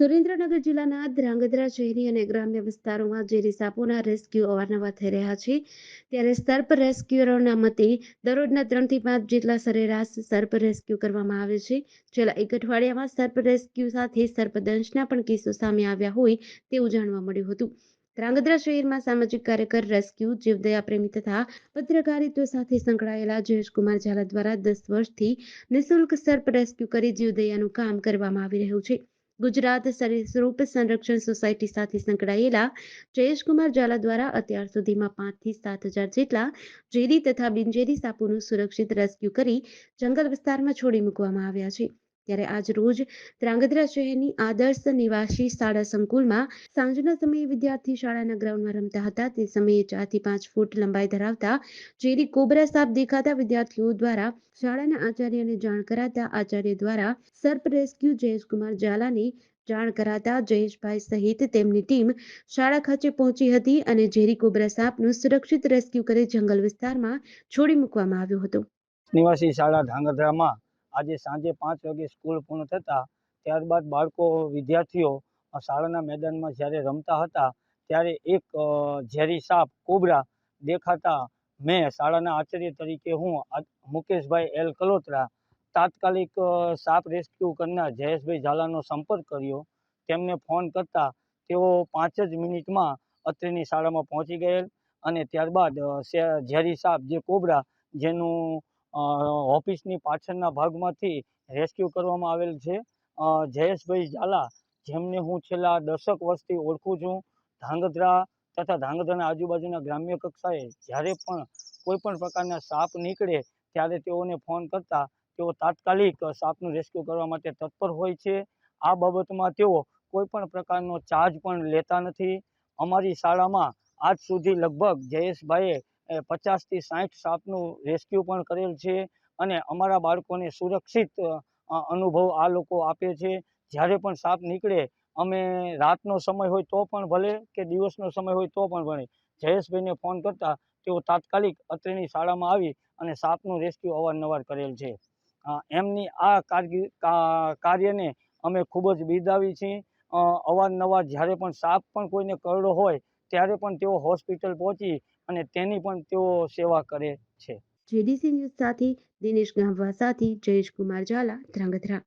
સુરેન્દ્રનગર જિલ્લાના ધ્રાંગધ્રા શહેરી અને ગ્રામ્ય વિસ્તારોમાં ઝેરી સાપોના રેસ્ક્યુ અવારનવાર થઈ રહ્યા છે. ત્યારે સર્પ રેસ્ક્યુઅરોના મતે દરરોજના ત્રણથી પાંચ જેટલા સરેરાશ સર્પ રેસ્ક્યુ કરવામાં આવે છે. છેલ્લા એક અઠવાડિયામાં સર્પ રેસ્ક્યુ સાથે સર્પદંશના પણ કેસો સામે આવ્યા હોય તેવું જાણવા મળ્યું હતું. ધ્રાંગધ્રા શહેરમાં સામાજિક કાર્યકર રેસ્ક્યુ, જીવદયા પ્રેમી તથા પત્રકારિત્વ સાથે સંકળાયેલા જયેશકુમાર ઝાલા દ્વારા દસ વર્ષથી નિઃશુલ્ક સર્પ રેસ્ક્યુ કરી જીવદયાનું કામ કરવામાં આવી રહ્યું છે. ગુજરાત સરીસૃપ સંરક્ષણ સોસાયટી સાથે સંકળાયેલા જયેશકુમાર ઝાલા દ્વારા અત્યાર સુધીમાં પાંચથી સાત હજાર જેટલા ઝેરી તથા બિનઝેરી સાપોનું સુરક્ષિત રેસ્ક્યુ કરી જંગલ વિસ્તારમાં છોડી મૂકવામાં આવ્યા છે. ત્યારે આજ રોજ ધ્રાંગધ્રા શહેરની આદર્શ નિવાસી શાળા સંકુલમાં સાંજના સમયે વિદ્યાર્થી શાળાના ગ્રાઉન્ડમાં રમતા હતા. તે સમયે ચારથી પાંચ ફૂટ લંબાઈ ધરાવતા ઝેરી કોબરા સાપ દેખાતા વિદ્યાર્થીઓ દ્વારા શાળાના આચાર્યને જાણ કરાતા આચાર્ય દ્વારા સર્પ રેસ્ક્યુ જયેશકુમાર ઝાલાને જાણ કરાતા જયેશભાઈ સહિત તેમની ટીમ શાળા ખાતે પહોંચી હતી અને ઝેરી કોબરા સાપનું સુરક્ષિત રેસ્ક્યુ કરી જંગલ વિસ્તારમાં છોડી મૂકવામાં આવ્યો હતો. નિવાસી શાળા ધાંગધ્રામાં આજે સાંજે પાંચ વાગે સ્કૂલ પૂર્ણ થતાં ત્યારબાદ બાળકો, વિદ્યાર્થીઓ શાળાના મેદાનમાં જ્યારે રમતા હતા, ત્યારે એક ઝેરી સાપ, કોબરા દેખાતા મેં શાળાના આચાર્ય તરીકે હું મુકેશભાઈ એલ કલોત્રા તાત્કાલિક સાપ રેસ્ક્યુ કરનાર જયેશભાઈ ઝાલાનો સંપર્ક કર્યો. તેમને ફોન કરતા તેઓ પાંચ જ મિનિટમાં અત્રેની શાળામાં પહોંચી ગયેલ અને ત્યારબાદ ઝેરી સાપ જે કોબરા જેનું ઓફિસની પાછળના ભાગમાંથી રેસ્ક્યુ કરવામાં આવેલ છે. જયેશભાઈ ઝાલા, જેમને હું છેલ્લા દશક વર્ષથી ઓળખું છું, ધાંગધ્રા તથા ધાંગધ્રાના આજુબાજુના ગ્રામ્ય કક્ષાએ જ્યારે પણ કોઈ પણ પ્રકારના સાપ નીકળે ત્યારે તેઓને ફોન કરતા તેઓ તાત્કાલિક સાપનું રેસ્ક્યુ કરવા માટે તત્પર હોય છે. આ બાબતમાં તેઓ કોઈ પણ પ્રકારનો ચાર્જ પણ લેતા નથી. અમારી શાળામાં આજ સુધી લગભગ જયેશભાઈએ પચાસથી સાઠ સાપનું રેસ્ક્યુ પણ કરેલ છે અને અમારા બાળકોને સુરક્ષિત અનુભવ આ લોકો આપે છે. જ્યારે પણ સાપ નીકળે, અમે રાતનો સમય હોય તો પણ ભલે કે દિવસનો સમય હોય તો પણ ભલે. જયેશભાઈને ફોન કરતા તેઓ તાત્કાલિક અત્રેની શાળામાં આવી અને સાપનું રેસ્ક્યુ અવારનવાર કરેલ છે. એમની આ કાર્યને અમે ખૂબ જ બિરદાવી છીએ. અવારનવાર જ્યારે પણ સાપ પણ કોઈને કરડો હોય, ત્યારે પણ તેઓ હોસ્પિટલ પહોંચી અને તેની પણ તેઓ સેવા કરે છે. જેડીસી ન્યૂઝ સાથે દિનેશ ગામવા સાથે જયેશ કુમાર ઝાલા ધ્રાંગધ્રા.